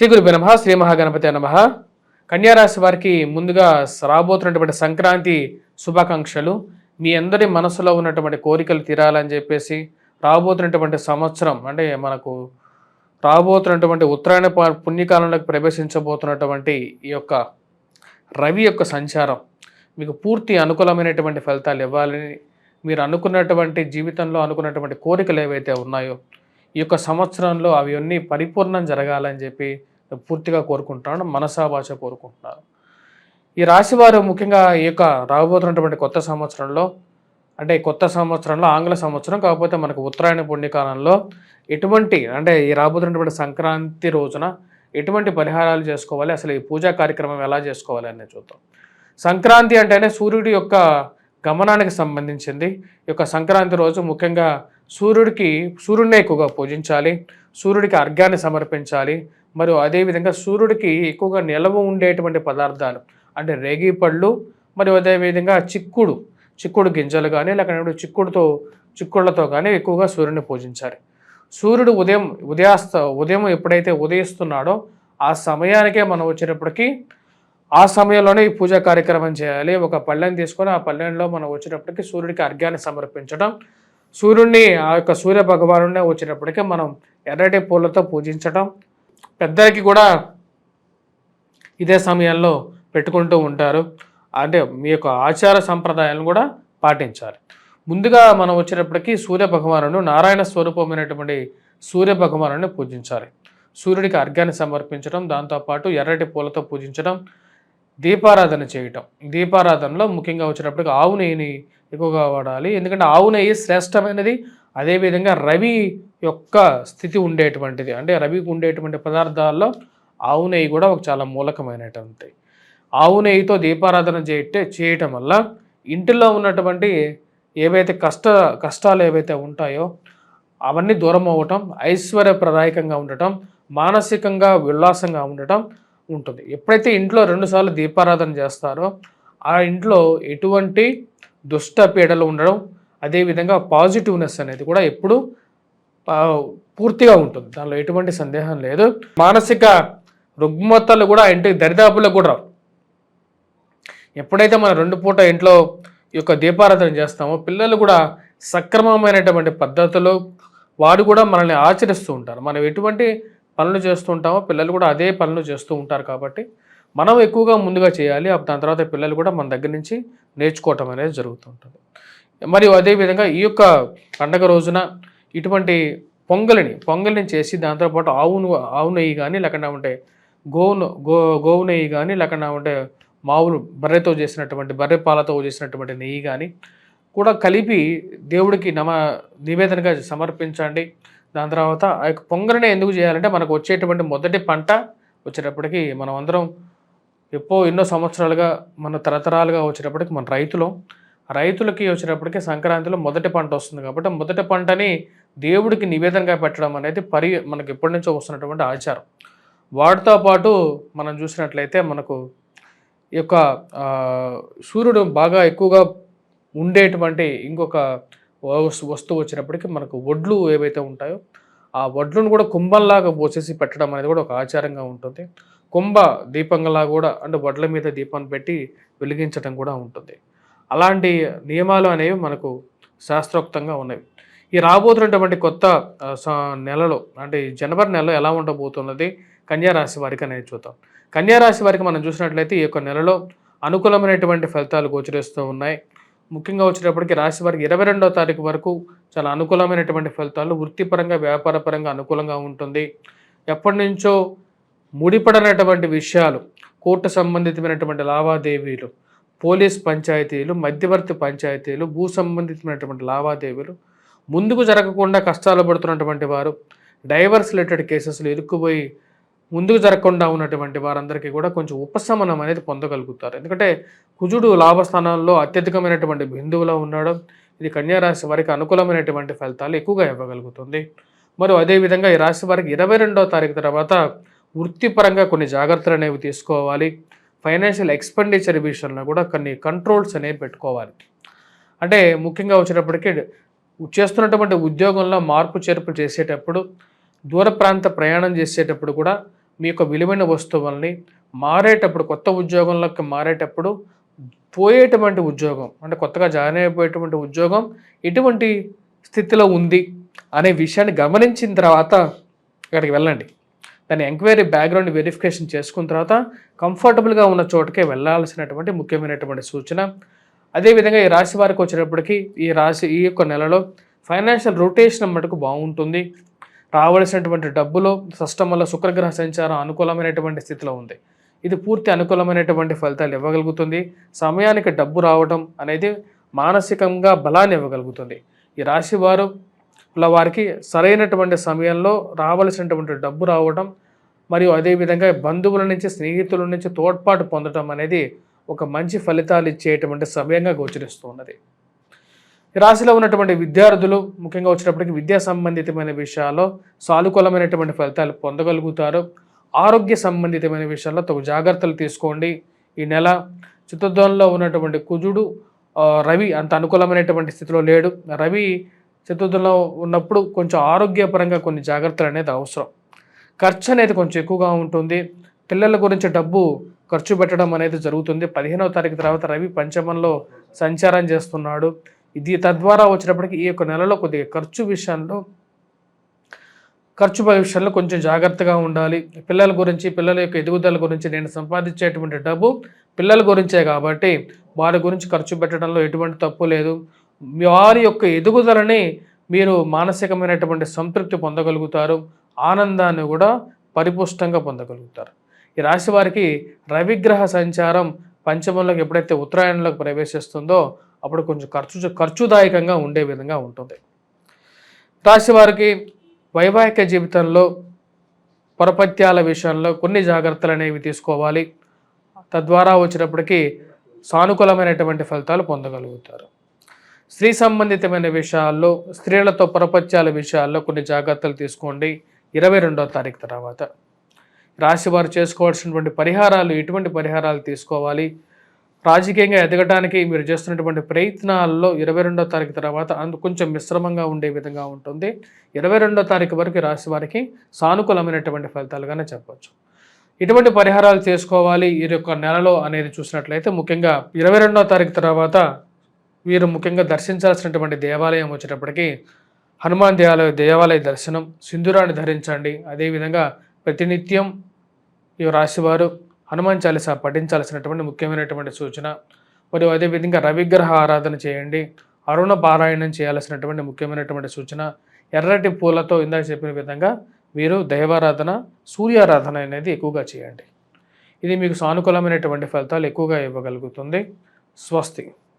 శ్రీ గురుభ్య నమ శ్రీ మహాగణపతి నమ. కన్యారాశి వారికి ముందుగా రాబోతున్నటువంటి సంక్రాంతి శుభాకాంక్షలు. మీ అందరి మనసులో ఉన్నటువంటి కోరికలు తీరాలని చెప్పేసి రాబోతున్నటువంటి సంవత్సరం అంటే మనకు రాబోతున్నటువంటి ఉత్తరాయణ ప- పుణ్యకాలంలోకి ప్రవేశించబోతున్నటువంటి ఈ యొక్క రవి యొక్క సంచారం మీకు పూర్తి అనుకూలమైనటువంటి ఫలితాలు ఇవ్వాలని మీరు అనుకున్నటువంటి జీవితంలో అనుకున్నటువంటి కోరికలు ఏవైతే ఉన్నాయో ఈ యొక్క సంవత్సరంలో అవి అన్నీ పరిపూర్ణం జరగాలని చెప్పి పూర్తిగా కోరుకుంటున్నాను మనసా భాష ఈ రాశి వారు ముఖ్యంగా ఈ యొక్క రాబోతున్నటువంటి కొత్త సంవత్సరంలో అంటే కొత్త సంవత్సరంలో ఆంగ్ల సంవత్సరం కాకపోతే మనకు ఉత్తరాయణ పుణ్యకాలంలో ఎటువంటి అంటే ఈ రాబోతున్నటువంటి సంక్రాంతి రోజున ఎటువంటి పరిహారాలు చేసుకోవాలి అసలు ఈ పూజా కార్యక్రమం ఎలా చేసుకోవాలి అనేది చూద్దాం. సంక్రాంతి అంటేనే సూర్యుడి యొక్క గమనానికి సంబంధించింది. ఈ యొక్క సంక్రాంతి రోజు ముఖ్యంగా సూర్యుడికి సూర్యుడినే ఎక్కువగా పూజించాలి సూర్యుడికి అర్ఘాన్ని సమర్పించాలి మరియు అదేవిధంగా సూర్యుడికి ఎక్కువగా నిలవ ఉండేటువంటి పదార్థాలు అంటే రేగి పళ్ళు మరియు అదేవిధంగా చిక్కుడు చిక్కుడు గింజలు కానీ లేకపోతే చిక్కుడుతో చిక్కుళ్ళతో కానీ ఎక్కువగా సూర్యుడిని పూజించాలి. సూర్యుడు ఉదయం ఉదయాస్త ఉదయం ఎప్పుడైతే ఉదయిస్తున్నాడో ఆ సమయానికే మనం వచ్చినప్పటికీ ఆ సమయంలోనే ఈ పూజా కార్యక్రమం చేయాలి. ఒక పళ్ళెని తీసుకొని ఆ పళ్ళెంలో మనం వచ్చినప్పటికీ సూర్యుడికి అర్ఘ్యాన్ని సమర్పించడం. సూర్యుడిని ఆ యొక్క సూర్య భగవాను వచ్చినప్పటికీ మనం ఎర్రటి పూలతో పూజించడం పెద్దలకి కూడా ఇదే సమయంలో పెట్టుకుంటూ ఉంటారు. అంటే మీ యొక్క ఆచార సంప్రదాయాలను కూడా పాటించాలి. ముందుగా మనం వచ్చేటప్పటికి సూర్య భగవానుడు నారాయణ స్వరూపమైనటువంటి సూర్య భగవానుని పూజించాలి. సూర్యుడికి అర్ఘ్యాన్ని సమర్పించడం దాంతోపాటు ఎర్రటి పూలతో పూజించడం దీపారాధన చేయటం. దీపారాధనలో ముఖ్యంగా వచ్చేటప్పటికి ఆవు నెయ్యిని ఎక్కువగా వాడాలి. ఎందుకంటే ఆవు నెయ్యి శ్రేష్టమైనది. అదేవిధంగా రవి యొక్క స్థితి ఉండేటువంటిది. అంటే రవికి ఉండేటువంటి పదార్థాల్లో ఆవు నెయ్యి కూడా ఒక చాలా మూలకమైనటువంటి ఆవు నెయ్యితో దీపారాధన చేయటే చేయటం వల్ల ఇంటిలో ఉన్నటువంటి ఏవైతే కష్ట కష్టాలు ఏవైతే ఉంటాయో అవన్నీ దూరం అవ్వటం ఐశ్వర్యప్రదాయకంగా ఉండటం మానసికంగా ఉల్లాసంగా ఉండటం ఉంటుంది. ఎప్పుడైతే ఇంట్లో రెండుసార్లు దీపారాధన చేస్తారో ఆ ఇంట్లో ఎటువంటి దుష్ట పీడలు ఉండడం అదేవిధంగా పాజిటివ్నెస్ అనేది కూడా ఎప్పుడు పూర్తిగా ఉంటుంది. దానిలో ఎటువంటి సందేహం లేదు. మానసిక రుగ్మతలు కూడా ఇంటికి దరిదాపులకు కూడా రావు. ఎప్పుడైతే మనం రెండు పూట ఇంట్లో ఈ యొక్క దీపారాధన చేస్తామో పిల్లలు కూడా సక్రమమైనటువంటి పద్ధతిలో వాడు కూడా మనల్ని ఆచరిస్తూ ఉంటారు. మనం ఎటువంటి పనులు చేస్తూ ఉంటామో పిల్లలు కూడా అదే పనులు చేస్తూ ఉంటారు కాబట్టి మనం ఎక్కువగా ముందుగా చేయాలి. దాని తర్వాత పిల్లలు కూడా మన దగ్గర నుంచి నేర్చుకోవటం అనేది జరుగుతుంటుంది మరియు అదేవిధంగా ఈ యొక్క పండగ రోజున ఇటువంటి పొంగలిని పొంగలిని చేసి దాంతోపాటు ఆవును ఆవు నెయ్యి కానీ లేకుండా ఉంటే గోవును గో గోవు నెయ్యి కానీ లేకుండా ఉంటే మావులు బర్రెతో చేసినటువంటి బర్రె పాలతో చేసినటువంటి నెయ్యి కానీ కూడా కలిపి దేవుడికి నమ నివేదనగా సమర్పించండి. దాని తర్వాత ఆ యొక్క పొంగలిని ఎందుకు చేయాలంటే మనకు వచ్చేటువంటి మొదటి పంట వచ్చేటప్పటికి మనం అందరం ఎప్పో ఎన్నో సంవత్సరాలుగా మన తరతరాలుగా వచ్చేటప్పటికి మన రైతులు రైతులకి వచ్చేటప్పటికి సంక్రాంతిలో మొదటి పంట వస్తుంది కాబట్టి మొదటి పంటని దేవుడికి నివేదనగా పెట్టడం అనేది పరి మనకి ఎప్పటి నుంచో వస్తున్నటువంటి ఆచారం. వాటితో పాటు మనం చూసినట్లయితే మనకు ఈ యొక్క సూర్యుడు బాగా ఎక్కువగా ఉండేటువంటి ఇంకొక వస్తువు వచ్చినప్పటికీ మనకు వడ్లు ఏవైతే ఉంటాయో ఆ వడ్లను కూడా కుంభంలాగా పోసేసి పెట్టడం అనేది కూడా ఒక ఆచారంగా ఉంటుంది. కుంభ దీపంలా కూడా అంటే వడ్ల మీద దీపాన్ని పెట్టి వెలిగించడం కూడా ఉంటుంది. అలాంటి నియమాలు అనేవి మనకు శాస్త్రోక్తంగా ఉన్నాయి. ఈ రాబోతున్నటువంటి కొత్త స- నెలలో అంటే జనవరి నెలలో ఎలా ఉండబోతున్నది కన్యా రాశి వారికి అనేది చూద్దాం. కన్యా రాశి వారికి మనం చూసినట్లయితే ఈ యొక్క నెలలో అనుకూలమైనటువంటి ఫలితాలు గోచరిస్తూ ఉన్నాయి. ముఖ్యంగా వచ్చేటప్పటికి రాశి వారికి ఇరవై రెండో తారీఖు వరకు చాలా అనుకూలమైనటువంటి ఫలితాలు వృత్తిపరంగా వ్యాపారపరంగా అనుకూలంగా ఉంటుంది. ఎప్పటి నుంచో ముడిపడనటువంటి విషయాలు కోర్టు సంబంధితమైనటువంటి లావాదేవీలు పోలీస్ పంచాయతీలు మధ్యవర్తి పంచాయతీలు భూ సంబంధితమైనటువంటి లావాదేవీలు ముందుకు జరగకుండా కష్టాలు పడుతున్నటువంటి వారు డైవర్స్ రిలేటెడ్ కేసెస్లో ఇరుక్కుపోయి ముందుకు జరగకుండా ఉన్నటువంటి వారందరికీ కూడా కొంచెం ఉపశమనం అనేది పొందగలుగుతారు. ఎందుకంటే కుజుడు లాభస్థానంలో అత్యధికమైనటువంటి బిందువులో ఉండడం ఇది కన్యారాశి వారికి అనుకూలమైనటువంటి ఫలితాలు ఎక్కువగా ఇవ్వగలుగుతుంది. మరియు అదేవిధంగా ఈ రాశి వారికి ఇరవై రెండవ తారీఖు తర్వాత వృత్తిపరంగా కొన్ని జాగ్రత్తలు అనేవి తీసుకోవాలి. ఫైనాన్షియల్ ఎక్స్పెండిచర్ విషయంలో కూడా కొన్ని కంట్రోల్స్ అనేవి పెట్టుకోవాలి. అంటే ముఖ్యంగా వచ్చేటప్పటికి చేస్తున్నటువంటి ఉద్యోగంలో మార్పు చేర్పులు చేసేటప్పుడు దూర ప్రాంత ప్రయాణం చేసేటప్పుడు కూడా మీ యొక్క విలువైన వస్తువుల్ని మారేటప్పుడు కొత్త ఉద్యోగంలోకి మారేటప్పుడు పోయేటువంటి ఉద్యోగం అంటే కొత్తగా జాయిన్ అయిపోయేటువంటి ఉద్యోగం ఎటువంటి స్థితిలో ఉంది అనే విషయాన్ని గమనించిన తర్వాత అక్కడికి వెళ్ళండి. దాని ఎంక్వైరీ బ్యాక్గ్రౌండ్ వెరిఫికేషన్ చేసుకున్న తర్వాత కంఫర్టబుల్గా ఉన్న చోటుకే వెళ్ళాల్సినటువంటి ముఖ్యమైనటువంటి సూచన. అదేవిధంగా ఈ రాశి వారికి వచ్చేటప్పటికి ఈ రాశి ఈ యొక్క నెలలో ఫైనాన్షియల్ రొటేషన్ మటుకు బాగుంటుంది. రావలసినటువంటి డబ్బులో సిస్టమ్ వల్ల శుక్రగ్రహ సంచారం అనుకూలమైనటువంటి స్థితిలో ఉంది. ఇది పూర్తి అనుకూలమైనటువంటి ఫలితాలు ఇవ్వగలుగుతుంది. సమయానికి డబ్బు రావడం అనేది మానసికంగా బలాన్ని ఇవ్వగలుగుతుంది. ఈ రాశి ఇలా వారికి సరైనటువంటి సమయంలో రావలసినటువంటి డబ్బు రావడం మరియు అదేవిధంగా బంధువుల నుంచి స్నేహితుల నుంచి తోడ్పాటు పొందడం అనేది ఒక మంచి ఫలితాలు ఇచ్చేటువంటి సమయంగా గోచరిస్తున్నది ఈ రాశిలో ఉన్నటువంటి విద్యార్థులు ముఖ్యంగా వచ్చినప్పటికీ విద్యా సంబంధితమైన విషయాల్లో సానుకూలమైనటువంటి ఫలితాలు పొందగలుగుతారు. ఆరోగ్య సంబంధితమైన విషయాల్లో తగు జాగ్రత్తలు తీసుకోండి. ఈ నెల చిత్తద్వంలో ఉన్నటువంటి కుజుడు రవి అంత అనుకూలమైనటువంటి స్థితిలో లేడు. రవి చతుర్థంలో ఉన్నప్పుడు కొంచెం ఆరోగ్యపరంగా కొన్ని జాగ్రత్తలు అనేది అవసరం. ఖర్చు అనేది కొంచెం ఎక్కువగా ఉంటుంది. పిల్లల గురించి డబ్బు ఖర్చు పెట్టడం అనేది జరుగుతుంది. పదిహేనవ తారీఖు తర్వాత రవి పంచమంలో సంచారం చేస్తున్నాడు. ఇది తద్వారా వచ్చినప్పటికీ ఈ యొక్క నెలలో కొద్దిగా ఖర్చు విషయంలో ఖర్చు విషయంలో కొంచెం జాగ్రత్తగా ఉండాలి. పిల్లల గురించి పిల్లల యొక్క ఎదుగుదల గురించి నేను సంపాదించేటువంటి డబ్బు పిల్లల గురించే కాబట్టి వారి గురించి ఖర్చు పెట్టడంలో ఎటువంటి తప్పు లేదు. వారి యొక్క ఎదుగుదలని మీరు మానసికమైనటువంటి సంతృప్తి పొందగలుగుతారు ఆనందాన్ని కూడా పరిపుష్టంగా పొందగలుగుతారు. ఈ రాశి వారికి రవిగ్రహ సంచారం పంచమంలోకి ఎప్పుడైతే ఉత్తరాయణంలోకి ప్రవేశిస్తుందో అప్పుడు కొంచెం ఖర్చు ఖర్చుదాయకంగా ఉండే విధంగా ఉంటుంది. రాశి వారికి వైవాహిక జీవితంలో పరపత్యాల విషయంలో కొన్ని జాగ్రత్తలు అనేవి తీసుకోవాలి. తద్వారా వచ్చినప్పటికీ సానుకూలమైనటువంటి ఫలితాలు పొందగలుగుతారు. స్త్రీ సంబంధితమైన విషయాల్లో స్త్రీలతో పొరపత్యాల విషయాల్లో కొన్ని జాగ్రత్తలు తీసుకోండి. ఇరవై రెండవ తారీఖు తర్వాత. రాశి వారు చేసుకోవాల్సినటువంటి పరిహారాలు ఎటువంటి పరిహారాలు తీసుకోవాలి? రాజకీయంగా ఎదగడానికి మీరు చేస్తున్నటువంటి ప్రయత్నాల్లో ఇరవై రెండో తారీఖు తర్వాత అందు కొంచెం మిశ్రమంగా ఉండే విధంగా ఉంటుంది. ఇరవై రెండో తారీఖు వరకు రాశివారికి రాశి వారికి సానుకూలమైనటువంటి ఫలితాలుగానే చెప్పవచ్చు ఇటువంటి పరిహారాలు చేసుకోవాలి. ఈ యొక్క నెలలో అనేది చూసినట్లయితే ముఖ్యంగా ఇరవై రెండో తారీఖు తర్వాత వీరు ముఖ్యంగా దర్శించాల్సినటువంటి దేవాలయం వచ్చేటప్పటికి హనుమాన్ దేవాలయ దేవాలయ దర్శనం సింధురాన్ని ధరించండి. అదేవిధంగా ప్రతినిత్యం ఈ రాశివారు హనుమాన్ చాలీస పఠించాల్సినటువంటి ముఖ్యమైనటువంటి సూచన. మరియు అదేవిధంగా రవిగ్రహ ఆరాధన చేయండి. అరుణ పారాయణం చేయాల్సినటువంటి ముఖ్యమైనటువంటి సూచన. ఎర్రటి పూలతో ఇందాక చెప్పిన విధంగా మీరు దైవారాధన సూర్యారాధన అనేది ఎక్కువగా చేయండి. ఇది మీకు సానుకూలమైనటువంటి ఫలితాలు ఎక్కువగా ఇవ్వగలుగుతుంది. స్వస్తి.